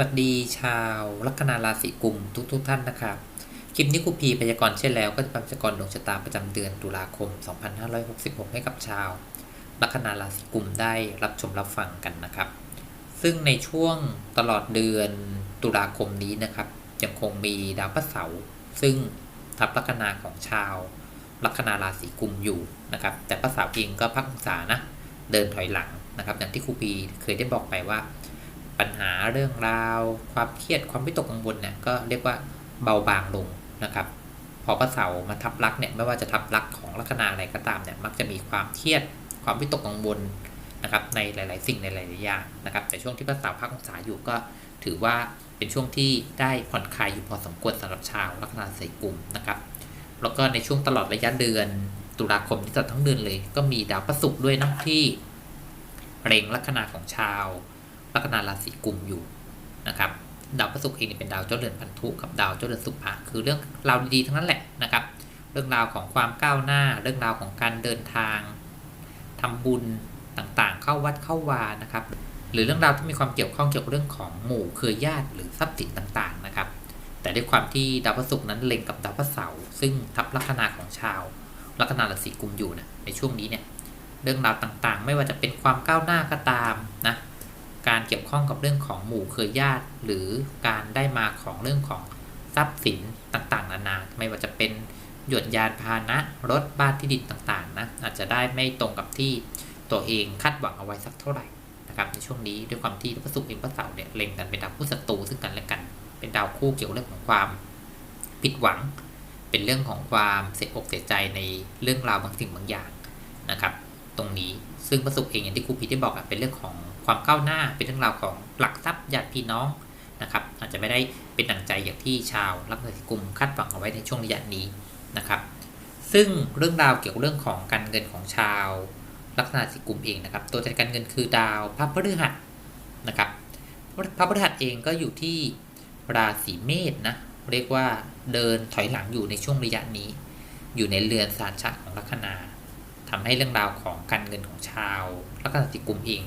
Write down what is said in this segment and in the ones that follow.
วัสดีชาวลัคนาราศีกุมทุกทุกๆท่านนะครับคลิปนี้ครูพีพยากรณ์เช่นแล้วก็จะป็นพยากรณ์ดวงชะตาประจำเดือนตุลาคม 2566 ให้กับชาวลัคนาราศีกุมได้รับชมรับฟังกันนะครับ ซึ่งในช่วงตลอดเดือนตุลาคมนี้นะครับยังคงมีดาวพระเสาร์ซึ่งทับลัคนาของชาวลัคนาราศีกุมอยู่นะครับ แต่พระเสาร์เองก็พักองศานะเดินถอยหลังนะครับอย่างที่ครูปีเคยได้บอกไปว่า ปัญหาเรื่องราว ความเครียดความวิตกกังวลเนี่ยก็เรียกว่าเบาบางลงนะครับพอพระเสาร์มาทับลักษณ์เนี่ยไม่ว่าจะทับลักษณ์ของลัคนาอะไรก็ตามเนี่ยมักจะมีความเครียดความวิตกกังวลนะครับในหลาย ๆ สิ่งในหลายๆอย่างนะครับแต่ช่วงที่พระเสาร์พักองศาอยู่ก็ถือว่าเป็นช่วงที่ได้ผ่อนคลายอยู่พอสมควรสำหรับชาวลัคนาราศีกุมนะครับแล้วก็ในช่วงตลอดระยะเดือนตุลาคมนี้ตลอดทั้งเดือนเลย ก็มีดาวพระศุกร์ด้วยนะที่เร็งลัคนาของชาว ลัคนาราศีกุมอยู่นะครับดาวพฤหัสเองเนี่ยเป็นดาวเจ้าเรือนพันธุกับดาวเจ้าเรือนสุภะคือเรื่องราวดีๆทั้งนั้นแหละนะครับ เรื่องราวของความก้าวหน้า เรื่องราวของการเดินทางทำบุญต่างๆ เข้าวัดเข้าวานะครับ หรือเรื่องราวที่มีความเกี่ยวข้องเกี่ยวกับเรื่องของหมู่เครือญาติหรือทรัพย์สินต่างๆนะครับ แต่ด้วยความที่ดาวพฤหัสนั้นเล็งกับดาวพฤเสาร์ซึ่งทับลัคนาของชาวลัคนาราศีกุมอยู่นะในช่วงนี้เนี่ยเรื่องราวต่างๆ ไม่ว่าจะเป็นความก้าวหน้าก็ตามนะ การเกี่ยวข้องกับเรื่องของหมู่เครือญาติ หรือการได้มาของเรื่องของทรัพย์สินต่างๆ นานา ไม่ว่าจะเป็นหยวดยานพาหนะรถบ้านที่ดินต่างๆนะอาจจะได้ไม่ตรงกับที่ตัวเองคาดหวังเอาไว้สักเท่าไหร่นะครับในช่วงนี้ด้วยความที่พระศุกร์เองพระเสาร์เนี่ยเล็งกันเป็นดาวคู่ศัตรูซึ่งกันและกัน เป็นดาวคู่เกี่ยวเรื่องของความผิดหวัง เป็นเรื่องของความเสียอกเสียใจในเรื่องราวบางสิ่งบางอย่างนะครับ ตรงนี้ซึ่งพระศุกร์เองอย่างที่ครูพีได้บอกอะเป็นเรื่องของ ความก้าวหน้าเป็นเรื่องราวของหลักทรัพย์ญาติพี่น้องนะครับ อาจจะไม่ได้เป็นดั่งใจอย่างที่ชาวลัคนากุมคาดหวังเอาไว้ในช่วงระยะนี้นะครับ ซึ่งเรื่องราวเกี่ยวกับเรื่องของการเงินของชาวลัคนาสิกลุ่มเองนะครับ ตัวจัดการเงินคือดาวพระพฤหัสนะครับพระพฤหัสเองก็อยู่ที่ราศีเมษนะเรียกว่าเดินถอยหลังอยู่ในช่วงระยะนี้ อยู่ในเรือนสารชะของลัคนาทำให้เรื่องราวของการเงินของชาวลัคนาสิกลุ่มเอง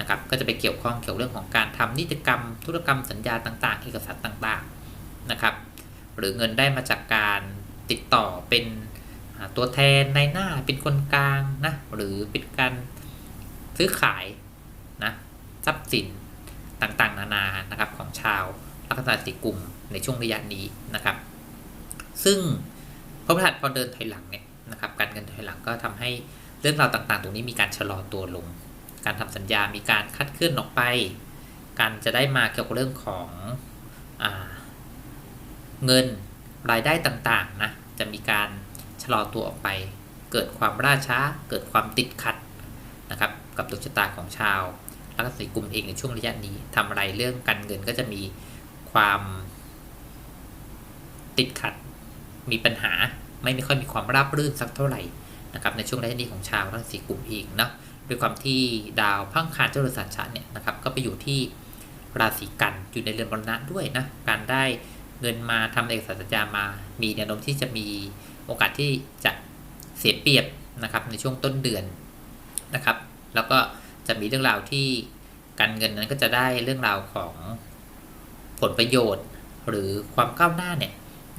นะครับก็จะไปเกี่ยวข้องเกี่ยวเรื่องของการทำนิติกรรม ธุรกรรมสัญญาต่าง ๆ เอกสารต่างๆนะครับ หรือเงินได้มาจากการติดต่อเป็นตัวแทนในหน้าเป็นคนกลางนะหรือเป็นการซื้อขายนะทรัพย์สินต่างๆ นานานะครับของชาวลัคนาสิกุมในช่วงระยะนี้นะครับ ซึ่งพระพฤหัสพอเดินถอยหลังเนี่ยนะครับการเงินถอยหลังก็ทำให้เรื่องราวต่างๆ ตรงนี้มีการชะลอตัวลง การทำสัญญามีการคัดเคลื่อนออกไป การจะได้มาเกี่ยวกับเรื่องของอเงินรายได้ต่างๆนะจะมีการชะลอตัวออกไป เกิดความล่าช้า เกิดความติดขัดนะครับกับดวงชะตาของชาวลัคนากลุ่มเองในช่วงระยะนี้ทำอะไรเรื่องการเงินก็จะมีความติดขัดมีปัญหาไม่ไม่ค่อยมีความราบรื่นสักเท่าไหร่นะครับในช่วงระยะนี้ของชาวทั้งสี่กลุ่มเองเนาะ ด้วยความที่ดาวพังคารเจ้าเรือนสัญชาเนี่ยนะครับก็ไปอยู่ที่ราศีกันอยู่ในเรือนมรณะด้วยนะการได้เงินมาทำเอกสารสัญญามา มีแนวโน้มที่จะมีโอกาสที่จะเสียเปรียบนะครับในช่วงต้นเดือนนะครับ แล้วก็จะมีเรื่องราวที่การเงินนั้นก็จะได้เรื่องราวของผลประโยชน์ หรือความก้าวหน้าเนี่ย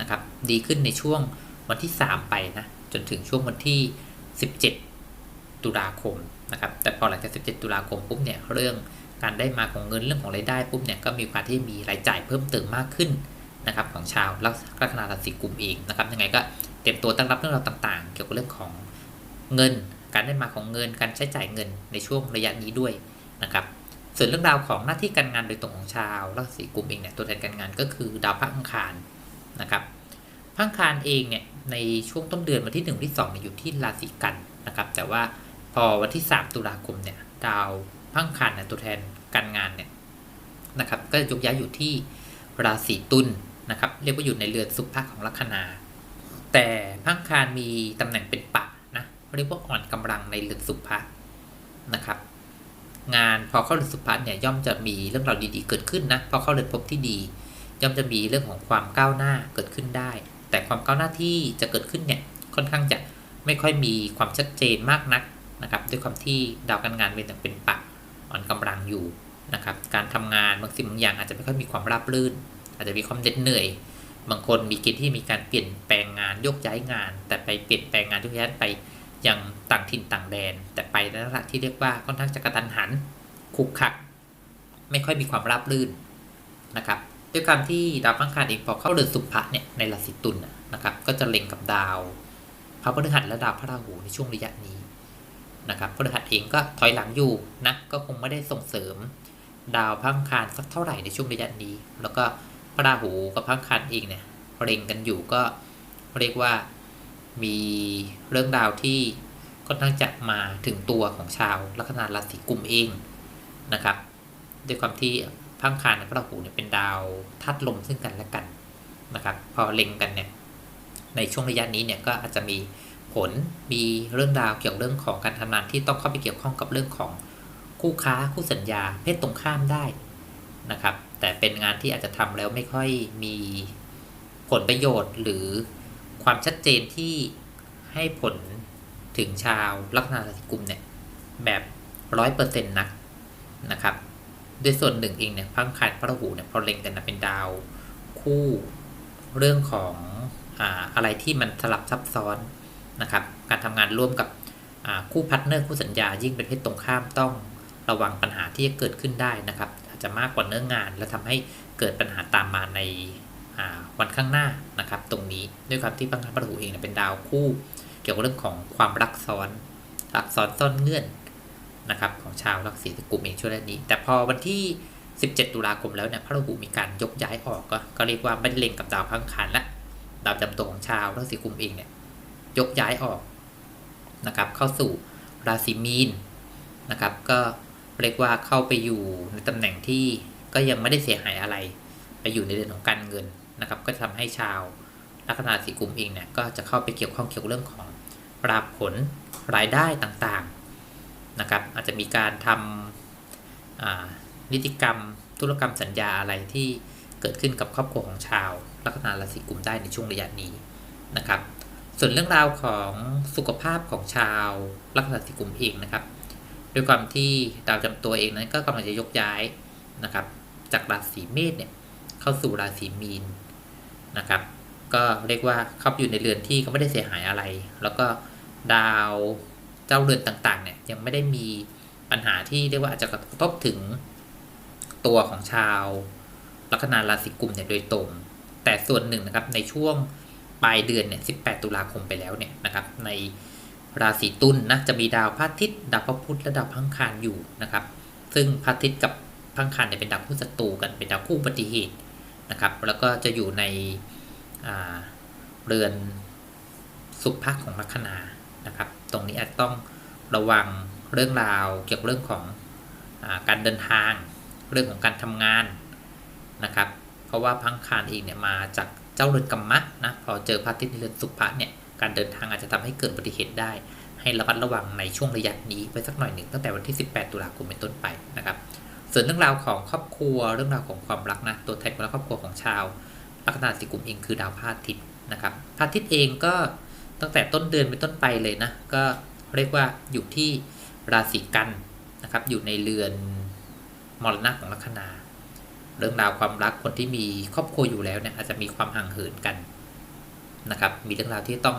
นะครับ ดีขึ้นในช่วงวันที่ 3 ไปนะจนถึงช่วงวันที่ 17 ตุลาคม นะครับแต่พอหลังจาก 17 ตุลาคมปุ๊บเนี่ยเรื่องการได้มาของเงินเรื่องของรายได้ปุ๊บเนี่ยก็มีความที่มีรายจ่ายเพิ่มเติมมากขึ้นนะครับของชาวลัคนาราศีกุมเองนะครับยังไงก็เตรียมตัวตั้งรับเรื่องราวต่าง ๆ เกี่ยวกับเรื่องของเงิน การได้มาของเงิน การใช้จ่ายเงินในช่วงระยะนี้ด้วยนะครับส่วนเรื่องราวของหน้าที่การงานโดยตรงของชาวราศีกุมเองเนี่ยตัวแทนการงานก็คือดาวพระอังคารนะครับพังคารเองเนี่ยในช่วงต้นเดือนวันที่1ที่2เนี่ยอยู่ที่ราศีกันนะครับแต่ว่า พอวันที่ 3 ตุลาคมเนี่ยดาวพังคารเนี่ยตัวแทนการงานเนี่ยนะครับก็จะยกย้ายอยู่ที่ราศีตุลนะครับเรียกว่าอยู่ในเรือนสุภาของลัคนา แต่พังคารมีตำแหน่งเป็นปะนะเรียกว่าอ่อนกำลังในเรือนสุภานะครับงานพอเข้าเรือนสุภาเนี่ยย่อมจะมีเรื่องราวดีๆเกิดขึ้นนะพอเข้าเรือนภพที่ดี ย่อมจะมีเรื่องของความก้าวหน้าเกิดขึ้นได้ แต่ความก้าวหน้าที่จะเกิดขึ้นเนี่ยค่อนข้างจะไม่ค่อยมีความชัดเจนมากนัก นะครับด้วยความที่ดาวการงานเป็นเป็นปะอ่อนกำลังอยู่นะครับการทำงานบางสิ่งบางอย่างอาจจะไม่ค่อยมีความราบรื่น อาจจะมีความเหน็ดเหนื่อย บางคนมีเกณฑ์ที่มีการเปลี่ยนแปลงงานโยกย้ายงาน แต่ไปเปลี่ยนแปลงงานโยกย้ายไปยังต่างถิ่นต่างแดน แต่ไปในลักษณะที่เรียกว่าค่อนข้างจะกระตันหันคุกคัก ไม่ค่อยมีความราบรื่นนะครับด้วยการที่ดาวพฤหัสเองพอเข้าเรือนสุภะเนี่ยในราศีตุลนะนะครับก็จะเล็งกับดาวพระพฤหัสและดาวพระราหูในช่วงระยะนี้ นะครับพฤหัสเองก็ถอยหลังอยู่นะก็คงไม่ได้ส่งเสริม ดาวพังคารสักเท่าไหร่ในช่วงระยะนี้ แล้วก็พระราหูกับพังคารเองเนี่ยเล็งกันอยู่ก็เรียกว่ามีเรื่องราวที่ค่อนข้งจะมาถึงตัวของชาวลัคนาราศีกุมเองนะครับด้วยความที่พังคารกับพระราหูเนี่ยเป็นดาวธาตุลมซึ่งกันและกันนะครับ พอเล็งกันเนี่ยในช่วงระยะนี้เนี่ยก็อาจจะมี ผล มีเรื่องราวเกี่ยวกับเรื่องของการทำงานที่ต้องเข้าไปเกี่ยวข้องกับเรื่องของคู่ค้าคู่สัญญา เพศตรงข้ามได้นะครับ แต่เป็นงานที่อาจจะทำแล้วไม่ค่อยมีผลประโยชน์หรือความชัดเจนที่ให้ผลถึงชาวลัคนาราศีกุมเนี่ยแบบร้อยเปอร์เซ็นต์นักนะครับด้วยส่วนหนึ่งเองเนี่ยพังคารพระหูเนี่ยพอเล็งกันนะเป็นดาวคู่เรื่องของออะไรที่มันสลับซับซ้อน นะครับ การทำงานร่วมกับคู่พาร์ทเนอร์คู่สัญญายิ่งเป็นเพศตรงข้ามต้องระวังปัญหาที่จะเกิดขึ้นได้นะครับ อาจจะมากกว่าเนื้องาน และทำให้เกิดปัญหาตามมาในาวันข้างหน้านะครับ ตรงนี้ด้วยความที่พังคารพระราหูเองเป็นดาวคู่ เกี่ยวกับเรื่องของความรักซ้อนรักซ้อนซ่อนเงื่อนนะครับของชาวลัคนาราศีกุมเองช่วงนี้ แต่พอวันที่ 17 ตุลาคมแล้วเนี่ยพระราหูมีการยกย้ายออกก็ก็เรียกว่าไม่ได้เล็งกับดาวพังคารและดาวจำตัวของชาวราศีกุมเองเนี่ย ยกย้ายออกนะครับ เข้าสู่ราศีมีนนะครับ ก็เรียกว่าเข้าไปอยู่ในตำแหน่งที่ก็ยังไม่ได้เสียหายอะไร ไปอยู่ในเรื่องของการเงินนะครับ ก็ทำให้ชาวลัคนาราศีกุมเองเนี่ยก็จะเข้าไปเกี่ยวข้องเกี่ยวกับเรื่องของราบผลรายได้ต่างๆนะครับ อาจจะมีการทำนิติกรรม ธุรกรรมสัญญาอะไรที่เกิดขึ้นกับครอบครัวของชาวลัคนาราศีกุมได้ในช่วงระยะนี้นะครับ ส่วนเรื่องราวของสุขภาพของชาวลัคนาราศีกุมเองนะครับ ด้วยความที่ดาวจำตัวเองนั้นก็กำลังจะยกย้ายนะครับ จากราศีเมษเนี่ยเข้าสู่ราศีมีนนะครับ ก็เรียกว่าเข้าอยู่ในเรือนที่ก็ไม่ได้เสียหายอะไร แล้วก็ดาวเจ้าเรือนต่างๆเนี่ยยังไม่ได้มีปัญหาที่เรียกว่าอาจจะกระทบถึงตัวของชาวลัคนาราศีกุมเนี่ยโดยตรง แต่ส่วนหนึ่งนะครับในช่วง ปลายเดือนเนี่ย18 ตุลาคมไปแล้วเนี่ยนะครับในราศีตุลนะจะมีดาวพระอาทิตย์ดาวพระพุธและดาวพังคารอยู่นะครับ ซึ่งพระอาทิตย์กับพังคารเนี่ยเป็นดาวคู่ศัตรูกันเป็นดาวคู่อุบัติเหตุนะครับ แล้วก็จะอยู่ในเรือนสุภาพของลัคนานะครับ ตรงนี้อาจต้องระวังเรื่องราวเกี่ยวกับเรื่องของอการเดินทาง เรื่องของการทำงานนะครับ เพราะว่าพังคารเองเนี่ยมาจาก เจ้าเรือนกรรมะนะพอเจอพระอาทิตย์ในเรือนสุภะเนี่ยการเดินทางอาจจะทำให้เกิดอุบัติเหตุได้ ให้ระมัดระวังในช่วงระยะนี้ไปสักหน่อยหนึ่งตั้งแต่วันที่ 18 ตุลาคมเป็นต้นไปนะครับส่วนเรื่องราวของครอบครัวเรื่องราวของความรักนะตัวแทนของครอบครัวของชาวลัคนาราศีกุมเองคือดาวพระอาทิตย์นะครับพระอาทิตย์เองก็ตั้งแต่ต้นเดือนเป็นต้นไปเลยนะก็เรียกว่าอยู่ที่ราศีกันนะครับอยู่ในเรือนมรณะของลัคนา เรื่องราวความรักคนที่มีครอบครัวอยู่แล้วเนี่ยอาจจะมีความห่างเหินกันนะครับ มีเรื่องราวที่ต้อง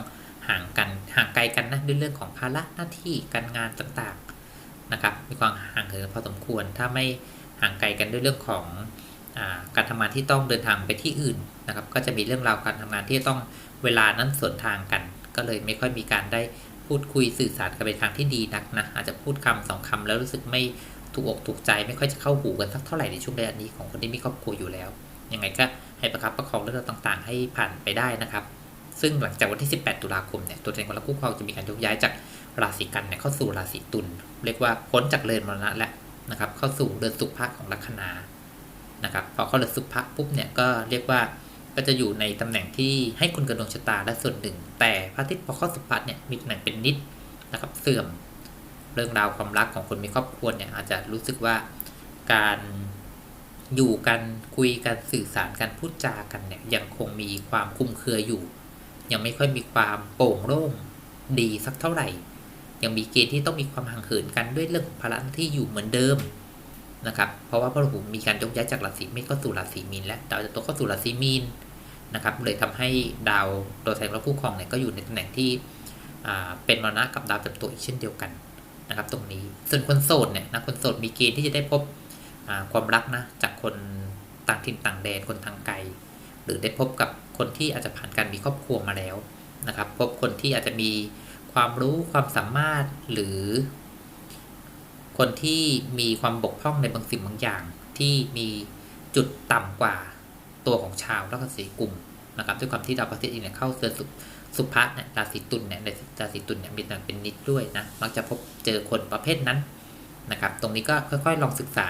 ห่างกันห่างไกลกันนะด้วยเรื่องของภาระหน้าที่การงานต่างๆนะครับ มีความห่างเหินพอสมควร ถ้าไม่ห่างไกลกันด้วยเรื่องของอการทำงานที่ต้องเดินทางไปที่อื่นนะครับ ก็จะมีเรื่องราวการทำงานที่ต้องเวลานั้นสวนทางกัน ก็เลยไม่ค่อยมีการได้พูดคุยสื่อสารกันไปทางที่ดีนักนะอาจจะพูดคำสองคำแล้วรู้สึกไม่ ถูกอกถูกใจไม่ค่อยจะเข้าหูกันสักเท่าไหร่ในช่วงระยะนี้ของคนที่มีครอบครัวอยู่แล้วยังไงก็ให้ประคับประคองเรื่องต่างๆ ให้ผ่านไปได้นะครับ ซึ่งหลังจากวันที่ 18 ตุลาคมเนี่ยตัวแทนของรักคู่ครองจะมีการยกย้ายจากราศีกันเนี่ยเข้าสู่ราศีตุลเรียกว่าพ้นจากเรือนมรณะแล้วนะครับ เข้าสู่เรือนสุภะของลัคนานะครับพอเข้าเรือนสุภะปุ๊บเนี่ยก็เรียกว่าก็จะอยู่ในตำแหน่งที่ให้คุณกระดวงชะตาและส่วนหนึ่ง แต่พระอาทิตย์พอเข้าสุภะเนี่ยมีตำแหน่งเป็นนิดนะครับเสื่อม เรื่องราวความรักของคนมีครอบครัวเนี่ยอาจจะรู้สึกว่าการอยู่กันคุยกันสื่อสารกันพูดจากันเนี่ยยังคงมีความคุ้มเครืออยู่ ยังไม่ค่อยมีความโปร่งโล่งดีสักเท่าไหร่ ยังมีเกณฑ์ที่ต้องมีความห่างเหินกันด้วยเรื่องของภาระที่อยู่เหมือนเดิมนะครับเพราะว่าพระราหูมีการยกย้ายจากราศีเมษเข้าสู่ราศีมีนและดาวจะตกเข้าสู่ราศีมีนนะครับเลยทำให้ดาวตัวแทนและคู่ครองเนี่ยก็อยู่ในตำแหน่งที่เป็นมรณะกับดาวเต็มตัวอีกเช่นเดียวกัน นะครับตรงนี้ ส่วนคนโสดเนี่ยนะคนโสดมีเกณฑ์ที่จะได้พบความรักนะจากคนต่างถิ่นต่างแดนคนทางไกล หรือได้พบกับคนที่อาจจะผ่านการมีครอบครัวมาแล้วนะครับ พบคนที่อาจจะมีความรู้ความสามารถหรือ คนที่มีความบกพร่องในบางสิ่งบางอย่าง ที่มีจุดต่ำกว่าตัวของชาวราศีกลุ่มนะครับด้วยความที่ดาวพระอาทิตย์เนี่ยเข้าเรือนสุ สุภะเนี่ยราศีตุลเนี่ยในราศีตุลเนี่ยมีตำแหน่งเป็นนิดด้วยนะมักจะพบเจอคนประเภทนั้นนะครับ ตรงนี้ก็ค่อยๆลองศึกษา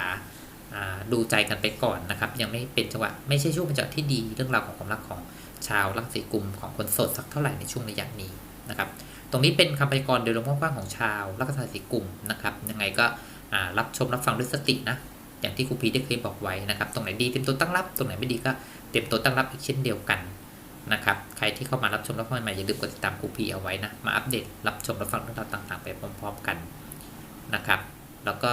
ดูใจกันไปก่อนนะครับ ยังไม่เป็นจังหวะไม่ใช่ช่วงเป็นจังหวะที่ดีเรื่องราวของความรักของชาวราศีกุมของคนโสดสักเท่าไหร่ในช่วงระยะนี้นะครับ ตรงนี้เป็นคำพยากรณ์โดยรวมกว้างๆของชาวลัคนาราศีกุมนะครับ ยังไงก็รับชมรับฟังด้วยสตินะอย่างที่ครูพีได้เคยบอกไว้นะครับ ตรงไหนดีเตรียมตัวตั้งรับ ตรงไหนไม่ดีก็เตรียมตัวตั้งรับอีกเช่นเดียวกัน นะครับ ใครที่เข้ามารับชมรับฟังใหม่อย่าลืมกดติดตามครูพีเอาไว้นะ มาอัปเดตรับชมรับฟังเรื่องราวต่างๆ ไปพร้อม ๆกันนะครับ แล้วก็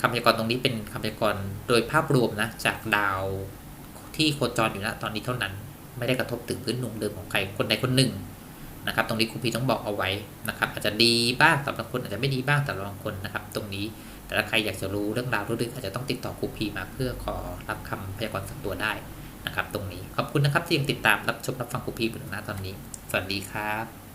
คำพยากรณ์ตรงนี้เป็นคำพยากรณ์โดยภาพรวมนะจากดาวที่โคจรอยู่ณตอนนี้เท่านั้น ไม่ได้กระทบถึงพื้นดวงเดิมของใครคนใดคนหนึ่งนะครับ ตรงนี้ครูพีต้องบอกเอาไว้นะครับ อาจจะดีบ้างสำหรับคนอาจจะไม่ดีบ้างสำหรับบางคนนะครับ ตรงนี้แต่ถ้าใครอยากจะรู้เรื่องราวลึกๆอาจจะต้องติดต่อครูพีมาเพื่อขอรับคำพยากรณ์ส่วนตัวได้ นะครับตรงนี้ขอบคุณนะครับที่ยังติดตามรับชมรับฟังครูพีอยู่ถึงณตอนนี้ สวัสดีครับ